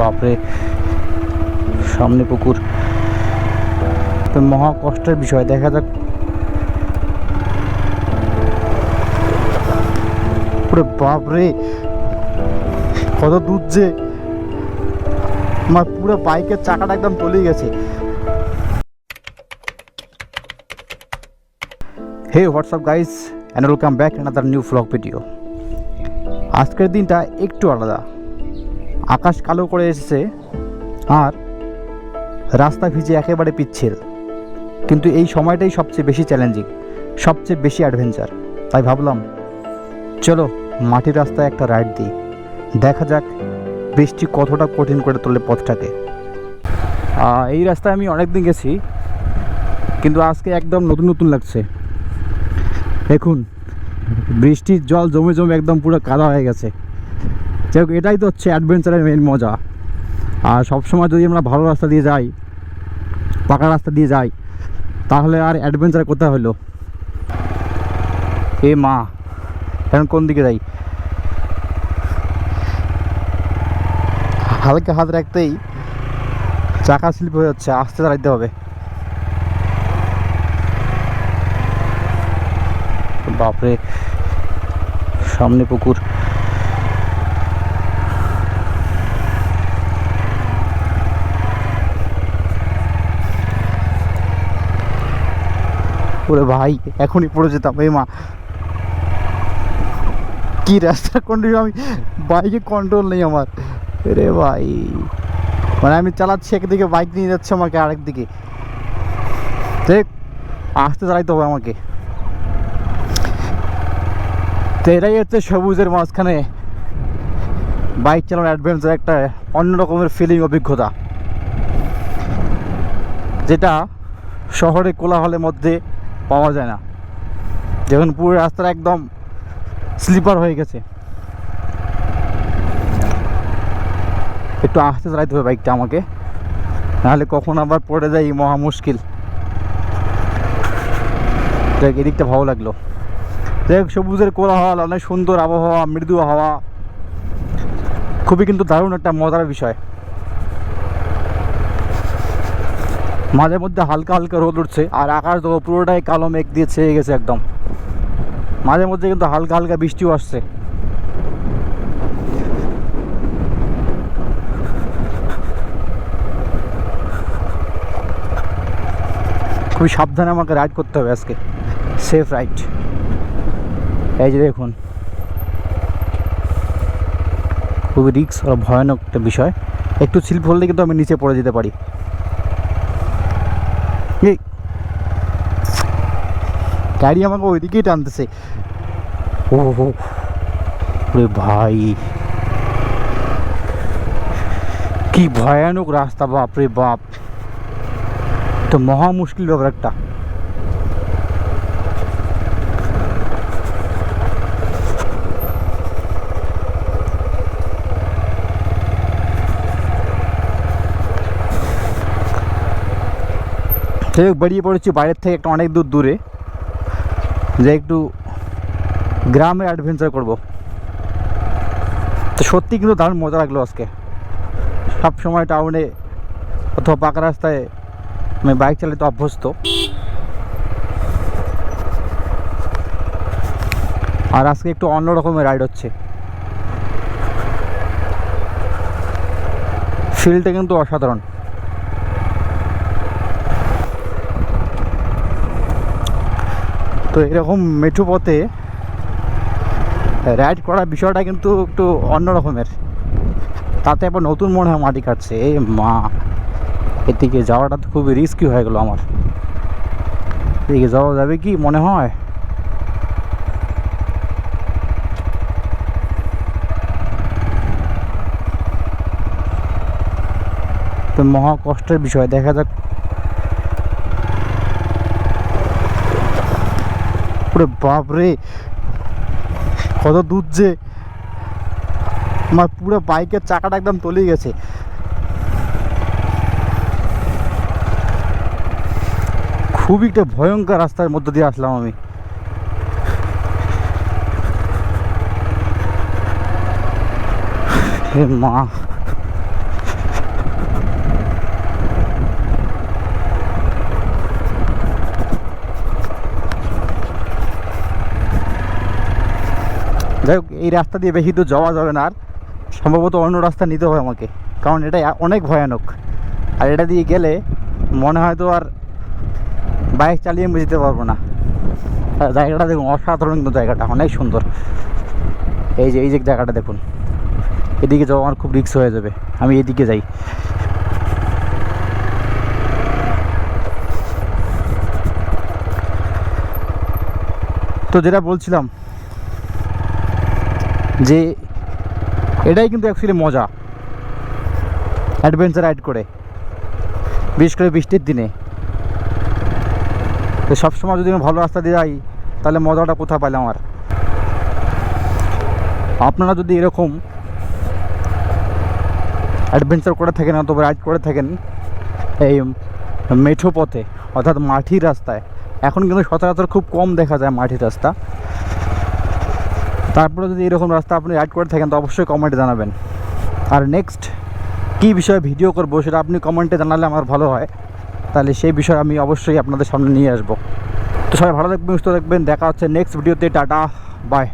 বাপরে, সামনে পুকুর। তো মহা কষ্টের বিষয়, দেখা যাক। পুরো বাপরে, কত দূর যে। আমার পুরো বাইকের চাকাটা একদম তলিয়ে গেছে। Hey what's up guys and welcome back another new vlog video আজকের দিনটা একটু আলাদা। আকাশ কালো করে এসেছে আর রাস্তা ভিজে একেবারে পিচ্ছিল। কিন্তু এই সময়টাই সবচেয়ে বেশি চ্যালেঞ্জিং সবচেয়ে বেশি অ্যাডভেঞ্চার তাই ভাবলাম, চলো মাটির রাস্তায় একটা রাইড দিই। দেখা যাক বৃষ্টি কতটা কঠিন করে তোলে পথটাকে। এই রাস্তায় আমি অনেক দিন গেছি, কিন্তু আজকে একদম নতুন নতুন লাগছে। দেখুন, বৃষ্টির জল জমে জমে একদম পুরো কাদা হয়ে গেছে। যাই এটাই তো হচ্ছে অ্যাডভেঞ্চারের মেন মজা। আর সবসময় যদি আমরা ভালো রাস্তা দিয়ে যাই, পাকা রাস্তা দিয়ে যাই, তাহলে আর অ্যাডভেঞ্চার কোথায় হলো? এ মা, এখন কোন দিকে যাই? হালকা হাত রাখতেই চাকা স্লিপ হয়ে যাচ্ছে, আস্তে দাঁড়াইতে হবে। বাপরে, সামনে পুকুর। ওরে ভাই, এখনই পড়ে যেতাম। এই মা, কি রাস্তার কন্ডিশন আমি বাইকে কন্ট্রোল নেই আমার। রে ভাই মানে আমি চালাচ্ছি, একদিকে বাইক নিয়ে যাচ্ছে আমাকে, আরেক দিকে। দেখ আসতে দাঁড়াইতে হবে আমাকে। তো, এটাই হচ্ছে সবুজের মাঝখানে বাইক চালানোর অ্যাডভেঞ্চার একটা অন্য রকমের ফিলিং অভিজ্ঞতা। যেটা শহরে কোলাহলের মধ্যে পাওয়া যায় না। যখন পুরো রাস্তাটা একদম স্লিপার হয়ে গেছে। একটু আস্তে চালাইতে হবে বাইকটা আমাকে। নাহলে কখন আবার পড়ে যায়, এই মহা মুশকিল। দেখ এদিকটা ভালো লাগল। দেখ সবুজের কোলাহল, অনেক সুন্দর আবহাওয়া, মৃদু হাওয়া খুবই কিন্তু দারুণ একটা মজার বিষয়। মাঝে মধ্যে হালকা হালকা রোদ উঠছে, আর আকাশ দেখো পুরোটাই কালো মেঘ দিয়ে ছেয়ে গেছে একদম। মাঝে মধ্যে কিন্তু হালকা হালকা বৃষ্টিও আসছে। খুবই সাবধানে আমাকে রাইড করতে হবে আজকে। সেফ রাইড এই যে দেখুন। খুবই রিক্স আর ভয়ানক একটা বিষয়। একটু স্লিপ হলে কিন্তু আমি নিচে পড়ে যেতে পারি। গাড়ি আমাকে ওইদিকেই টানতেছে। ও ভাই। কি ভয়ানক রাস্তা, বাপ রে বাপ। তো মহা মুশকিল ব্যাপার একটা। বেরিয়ে পড়েছি বাইরের থেকে একটা অনেক দূর দূরে। যে একটু গ্রামে অ্যাডভেঞ্চার করব। তো সত্যি কিন্তু দারুণ মজা লাগল আজকে। সব সময় টাউনে অথবা পাকা রাস্তায় আমি বাইক চালাতে অভ্যস্ত। আর আজকে একটু অন্য রকমের রাইড হচ্ছে। ফিল্ডটা কিন্তু অসাধারণ। তো এরকম মেঠো পথে রাইড করার বিষয়টা কিন্তু একটু অন্য রকমের। তাতে আবার নতুন মনে হয় মাটি কাটছে। এই মা, এদিকে যাওয়াটা তো খুবই রিস্কি হয়ে গেলো আমার। এদিকে যাওয়া যাবে কি মনে হয়? তো মহা কষ্টের বিষয়। দেখা যাক পুরো বাপরে। কত দূর যে। আমার পুরো বাইকের চাকাটা একদম তলে গেছে। খুবই একটা ভয়ঙ্কর রাস্তার মধ্য দিয়ে আসলাম আমি। মা। এই রাস্তা দিয়ে বেশি দূর যাওয়া যাবে না আর সম্ভবত অন্য রাস্তা নিতে হবে আমাকে। কারণ এটা অনেক ভয়ানক। আর এটা দিয়ে গেলে মনে হয় তো আর বাইক চালিয়ে আমি যেতে পারব না। জায়গাটা দেখুন, অসাধারণ কিন্তু জায়গাটা, অনেক সুন্দর। এই যে এই যে জায়গাটা দেখুন। এদিকে যাওয়া আমার খুব রিস্ক হয়ে যাবে। আমি এদিকে যাই। তো যেটা বলছিলাম যে এটাই কিন্তু অ্যাকচুয়ালি মজা। অ্যাডভেঞ্চার রাইড করে। বিশেষ করে বৃষ্টির দিনে। তো সবসময় যদি আমি ভালো রাস্তা দিয়ে যাই, তাহলে মজাটা কোথা পাইলাম আর? আপনারা যদি এরকম অ্যাডভেঞ্চার করে থাকেন অথবা রাইড করে থাকেন, এই মেঠো পথে, অর্থাৎ মাটির রাস্তায়, এখন কিন্তু সচরাচর খুব কম দেখা যায় মাটির রাস্তা। তারপরে যদি এরকম রাস্তা আপনি রাইড করে থাকেন, তো অবশ্যই কমেন্টে জানাবেন। আর নেক্সট কী বিষয়ে ভিডিও করব সেটা আপনি কমেন্টে জানালে আমার ভালো হয়। তাহলে সেই বিষয়ে আমি অবশ্যই আপনাদের সামনে নিয়ে আসব। তো সবাই ভালো থাকবেন, সুস্থ থাকবেন, দেখা হচ্ছে নেক্সট ভিডিওতে টাটা বাই